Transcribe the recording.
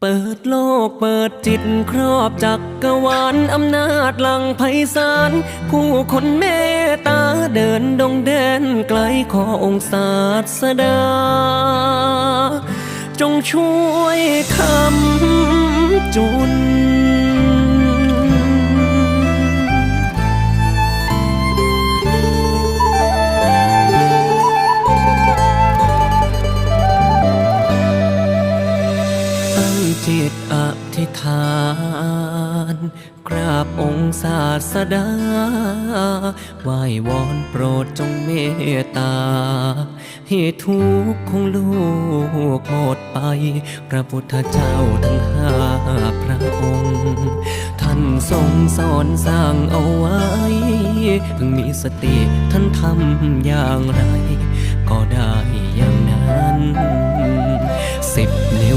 เปิดโลกเปิดจิตครอบจักกรวาลอำนาจหลังไพศาลผู้คนเมตตาเดินดงแดนไกลขอองศาสดา จงช่วยคำจุน จิตอธิษฐาน กราบองค์ศาสดาไหว้วอนโปรดจงเมตตา ให้ทุกข์ของลูกหมดไป พระพุทธเจ้าทั้งห้าพระองค์ ท่านทรงสอนสร้างเอาไว้เพิ่งมีสติท่านทำอย่างไร ก็ได้